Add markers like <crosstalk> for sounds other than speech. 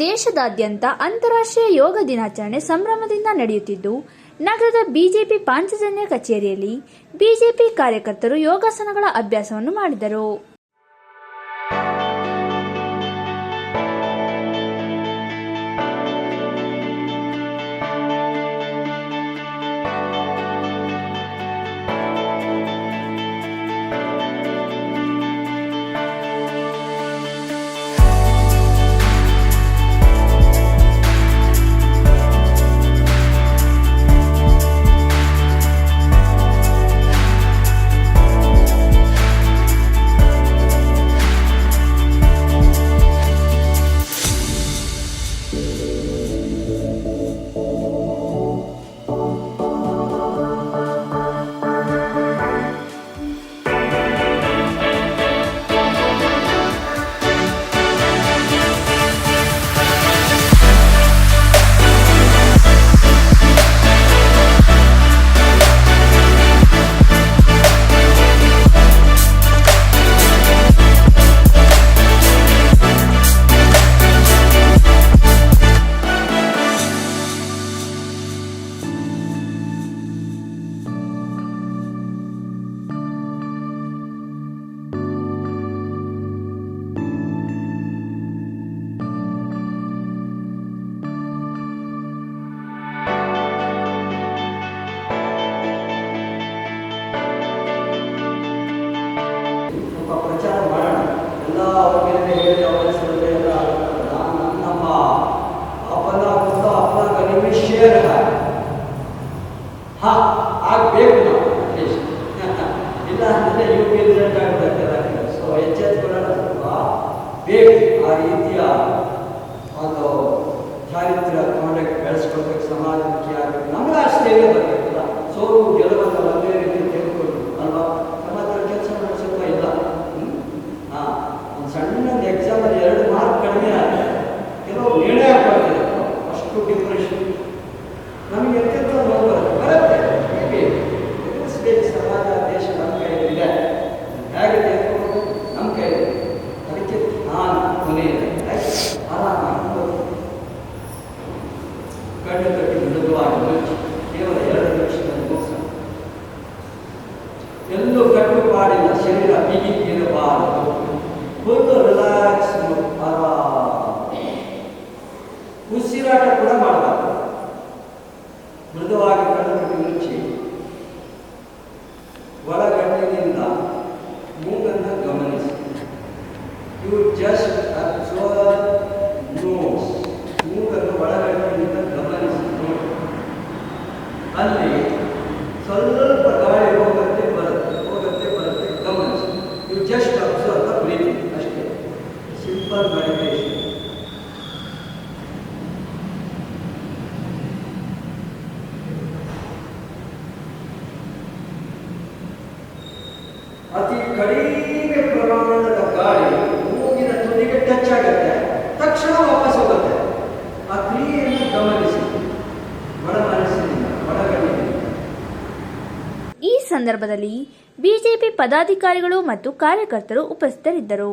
ದೇಶದಾದ್ಯಂತ ಅಂತಾರಾಷ್ಟ್ರೀಯ ಯೋಗ ದಿನಾಚರಣೆ ಸಂಭ್ರಮದಿಂದ ನಡೆಯುತ್ತಿದ್ದು, ನಗರದ ಬಿಜೆಪಿ ಪಾಂಚಜನ್ಯ ಕಚೇರಿಯಲ್ಲಿ ಬಿಜೆಪಿ ಕಾರ್ಯಕರ್ತರು ಯೋಗಾಸನಗಳ ಅಭ್ಯಾಸವನ್ನು ಮಾಡಿದರು. ಹಾ, ಆಗಬೇಕು ನಾವು ಅಟ್ಲೀಸ್ಟ್. <laughs> ಇಲ್ಲ ಅಂದರೆ ಯು ಪಿ ರಿಸಲ್ಟ್ ಆಗಬೇಕಾಗಿಲ್ಲ ಸೊ ಎಚ್ಚೆತ್ಕೊಳ್ಳೋಣ ಸ್ವಲ್ಪ. ಬೇಕು, ಆ ರೀತಿಯ ಒಂದು ಚಾರಿತ್ರ್ಯ ಕಾಂಡಕ್ಟ್ ಬೆಳೆಸ್ಕೊಳ್ಬೇಕು, ಸಮಾಜಮುಖಿ ಆಗಬೇಕು. ನಮ್ಗೆ ಆ ಸ್ಥೈರ್ಯ ಬರಬೇಕಲ್ಲ ಸೋಲು ಗೆಲುವನ್ನು ಒಂದೇ ರೀತಿ ತೆಗೆದುಕೊಂಡು ಅಲ್ವಾ? ಹತ್ರ ಕೆಲಸ ಮಾಡಿಸೋಕೆ ಇಲ್ಲ. ಹಾಂ, ಒಂದು ಸಣ್ಣ ಎಕ್ಸಾಮಲ್ಲಿ ಎರಡು ಮಾರ್ಕ್ ಕಡಿಮೆ ಆದರೆ ಕೆಲವು ನಿರ್ಣಯ ಅಷ್ಟು depression you just observe nose ಮೂಗನ್ನು ಒಳಗಣ್ಣಿನಿಂದ ಗಮನಿಸಿ ನೋಡಿ. ಅಲ್ಲಿ ಸ್ವಲ್ಪ ಗಾಳಿ ಹೋಗುತ್ತೆ, ಬರುತ್ತೆ ಹೋಗುತ್ತೆ, ಬರುತ್ತೆ, ಗಮನಿಸಿ. You just observe the breathing ಅಷ್ಟೇ. ಸಿಂಪಲ್ ಮೆಡಿಟೇಷನ್ ಅತಿ ಕಡಿಮೆ ಸಂದರ್ಭದಲ್ಲಿ ಬಿಜೆಪಿ ಪದಾಧಿಕಾರಿಗಳು ಮತ್ತು ಕಾರ್ಯಕರ್ತರು ಉಪಸ್ಥಿತರಿದ್ದರು.